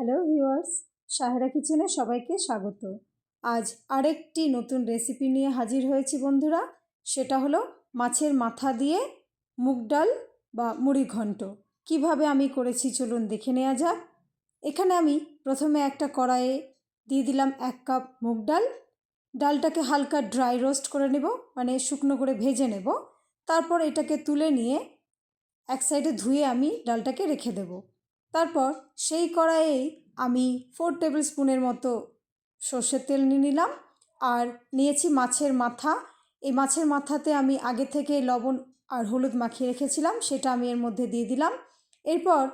Hello viewers Sahera কিচেনে সবাইকে স্বাগত। আজ আরেকটি নতুন রেসিপি নিয়ে হাজির হয়েছি বন্ধুরা। সেটা হলো মাছের মাথা দিয়ে মুগ ডাল বা মুড়ি ঘন্ট। কীভাবে আমি করেছি চলুন দেখে নেওয়া যাক। এখানে আমি প্রথমে একটা কড়াইয়ে দিয়ে দিলাম এক কাপ মুগ ডাল। ডালটাকে হালকা ড্রাই রোস্ট করে নেব মানে শুকনো করে ভেজে নেব। তারপর এটাকে তুলে নিয়ে এক সাইডে ধুয়ে আমি ডালটাকে রেখে দেব। তারপর সেই কড়াইয়েই আমি ফোর টেবিল স্পুনের মতো সর্ষের তেল নিয়ে নিলাম আর নিয়েছি মাছের মাথা। এই মাছের মাথাতে আমি আগে থেকে লবণ আর হলুদ মাখিয়ে রেখেছিলাম, সেটা আমি এর মধ্যে দিয়ে দিলাম। এরপর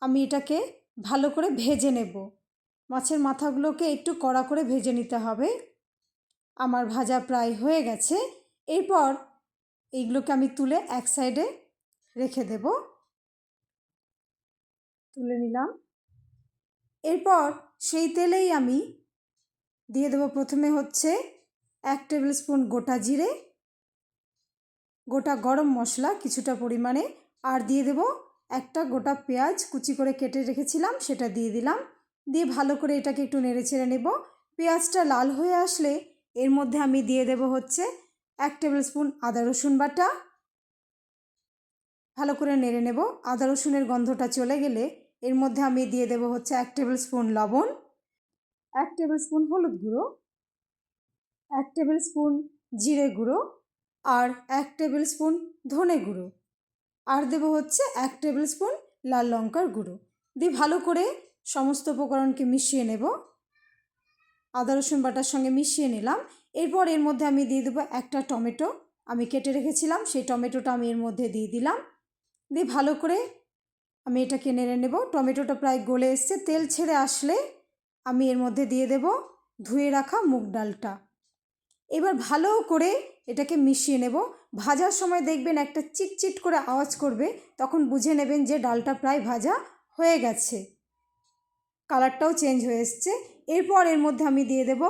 আমি এটাকে ভালো করে ভেজে নেব। মাছের মাথাগুলোকে একটু কড়া করে ভেজে নিতে হবে। আমার ভাজা প্রায় হয়ে গেছে। এরপর এইগুলোকে আমি তুলে এক সাইডে রেখে দেব। তুলে নিলাম। এরপর সেই তেলেই আমি দিয়ে দেবো প্রথমে হচ্ছে এক টেবিল স্পুন গোটা জিরে, গোটা গরম মশলা কিছুটা পরিমাণে, আর দিয়ে দেব একটা গোটা পেঁয়াজ কুচি করে কেটে রেখেছিলাম, সেটা দিয়ে দিলাম। দিয়ে ভালো করে এটাকে একটু নেড়ে ছেড়ে নেব। পেঁয়াজটা লাল হয়ে আসলে এর মধ্যে আমি দিয়ে দেব হচ্ছে এক টেবিল স্পুন আদা রসুন বাটা। ভালো করে নেড়ে নেব। আদা রসুনের গন্ধটা চলে গেলে এর মধ্যে আমি দিয়ে দেব হচ্ছে এক টেবিল স্পুন লবণ, এক টেবিল স্পুন হলুদ গুঁড়ো, এক টেবিল স্পুন জিরে গুঁড়ো আর এক টেবিল স্পুন ধনে গুঁড়ো আর দেব হচ্ছে এক টেবিল স্পুন লাল লঙ্কার গুঁড়ো। দিয়ে ভালো করে সমস্ত উপকরণকে মিশিয়ে নেব। আদা, রসুন, বাটার সঙ্গে মিশিয়ে নিলাম। এরপর এর মধ্যে আমি দিয়ে দেবো একটা টমেটো। আমি কেটে রেখেছিলাম, সেই টমেটোটা আমি এর মধ্যে দিয়ে দিলাম। দিয়ে ভালো করে আমি এটাকে নেড়ে নেব। টমেটোটা প্রায় গলে এসছে। তেল ছেড়ে আসলে আমি এর মধ্যে দিয়ে দেব ধুয়ে রাখা মুগ ডালটা। এবার ভালো করে এটাকে মিশিয়ে নেব। ভাজার সময় দেখবেন একটা চিটচিট করে আওয়াজ করবে। তখন বুঝে নেবেন যে ডালটা প্রায় ভাজা হয়ে গেছে। কালারটাও চেঞ্জ হয়ে এসছে। এরপর এর মধ্যে আমি দিয়ে দেব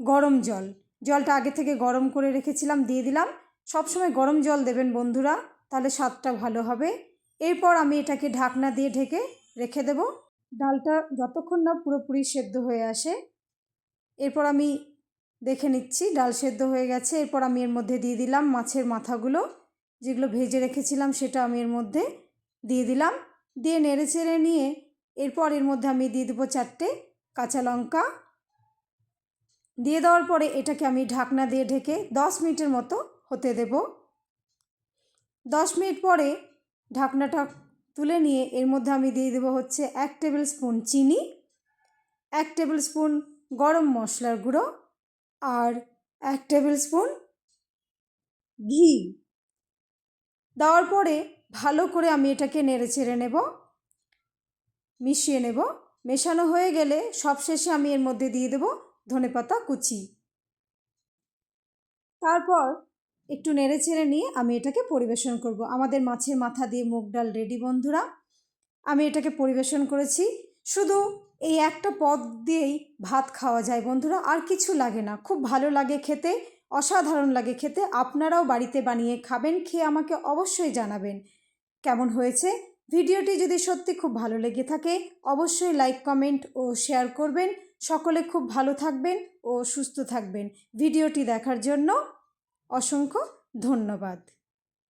গরম জল। জলটা আগে থেকে গরম করে রেখেছিলাম, দিয়ে দিলাম। সবসময় গরম জল দেবেন বন্ধুরা, তাহলে স্বাদটা ভালো হবে। এরপর আমি এটাকে ঢাকনা দিয়ে ঢেকে রেখে দেব। ডালটা যতক্ষণ না পুরোপুরি সেদ্ধ হয়ে আসে, এরপর আমি দেখে নিচ্ছি ডাল সেদ্ধ হয়ে গেছে। এরপর আমি এর মধ্যে দিয়ে দিলাম মাছের মাথাগুলো, যেগুলো ভেজে রেখেছিলাম সেটা আমি এর মধ্যে দিয়ে দিলাম। দিয়ে নেড়ে চেড়ে নিয়ে এরপর এর মধ্যে আমি দিয়ে দেবো চারটে কাঁচা লঙ্কা। দিয়ে দেওয়ার পরে এটাকে আমি ঢাকনা দিয়ে ঢেকে দশ মিনিটের মতো হতে দেব। দশ মিনিট পরে ঢাকনাটা তুলে নিয়ে এর মধ্যে আমি দিয়ে দেবো হচ্ছে এক টেবিল স্পুন চিনি, এক টেবিল স্পুন গরম মশলার গুঁড়ো আর এক টেবিল স্পুন ঘি। দেওয়ার পরে ভালো করে আমি এটাকে নেড়ে ছেড়ে নেব, মিশিয়ে নেব। মেশানো হয়ে গেলে সবশেষে আমি এর মধ্যে দিয়ে দেব ধনেপাতা কুচি। তারপর একটু নেড়ে ছেড়ে নিয়ে আমি এটাকে পরিবেশন করব। আমাদের মাছের মাথা দিয়ে মুগ ডাল রেডি বন্ধুরা। আমি এটাকে পরিবেশন করেছি। শুধু এই একটা পদ দিয়েই ভাত খাওয়া যায়, বন্ধুরা। আর কিছু লাগে না। খুব ভালো লাগে খেতে, অসাধারণ লাগে খেতে। আপনারাও বাড়িতে বানিয়ে খাবেন, খেয়ে আমাকে অবশ্যই জানাবেন কেমন হয়েছে। ভিডিওটি যদি সত্যি খুব ভালো লেগে থাকে, অবশ্যই লাইক, কমেন্ট ও শেয়ার করবেন। সকলে খুব ভালো থাকবেন ও সুস্থ থাকবেন। ভিডিওটি দেখার জন্য অসংখ্য ধন্যবাদ।